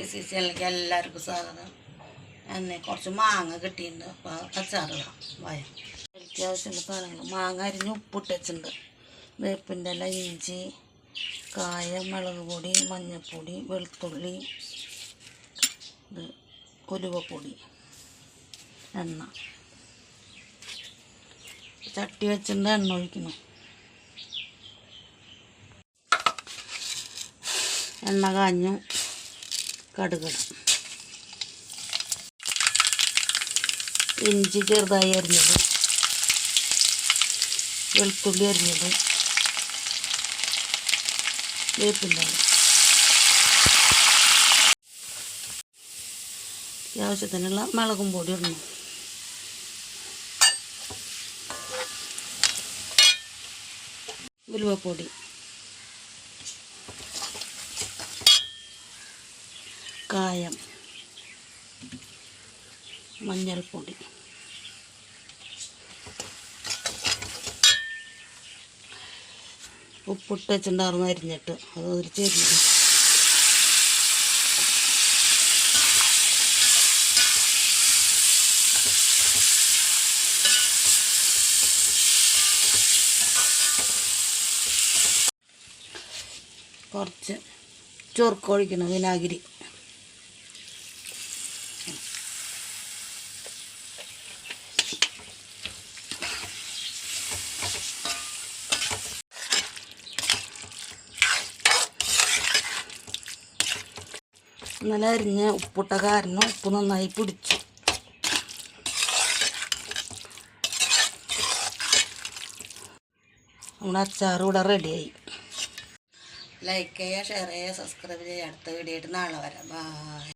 ഈ സീസണിലേക്ക് എല്ലാവർക്കും സ്വാഗതം. എന്നെ കുറച്ച് മാങ്ങ കിട്ടിയിട്ടുണ്ട്. അപ്പോൾ അച്ചാറിടാം വായ എനിക്ക് സാധനങ്ങൾ മാങ്ങ അരിഞ്ഞ് ഉപ്പിട്ട് വെച്ചിട്ടുണ്ട്. വേപ്പിന്റെ ഇല ഇഞ്ചി കായ മുളക് പൊടി മഞ്ഞൾപ്പൊടി വെളുത്തുള്ളി ഇത് ഉലുവപ്പൊടി എണ്ണ. ചട്ടി വെച്ചിട്ടുണ്ട് എണ്ണ ഒഴിക്കണം എണ്ണ കാഞ്ഞു. കടുകിടാം ഇഞ്ചി ചെറുതായി അരിഞ്ഞത്. വെളുത്തുള്ളി അരിഞ്ഞത്. വേപ്പിണ്ടാവും അത്യാവശ്യത്തിനുള്ള മുളകും പൊടി ഇടണം. ഉലുവപ്പൊടി. കായം മഞ്ഞൾപ്പൊടി. ഉപ്പിട്ട് വെച്ചിട്ടുണ്ടായിരുന്നു അരിഞ്ഞിട്ട്. അത് ഒരു കുറച്ച് ചോർക്കൊഴിക്കണം വിനാഗിരി. ഇന്നലെ അരിഞ്ഞ ഉപ്പിട്ട കാരണം ഉപ്പ് നന്നായി പിടിച്ചു. നമ്മുടെ അച്ചാർ ഇവിടെ റെഡിയായി. ലൈക്ക് ചെയ്യുക ഷെയർ ചെയ്യുക സബ്സ്ക്രൈബ് ചെയ്യുക. അടുത്ത വീഡിയോ ആയിട്ട് നാളെ വരാം. ബായ്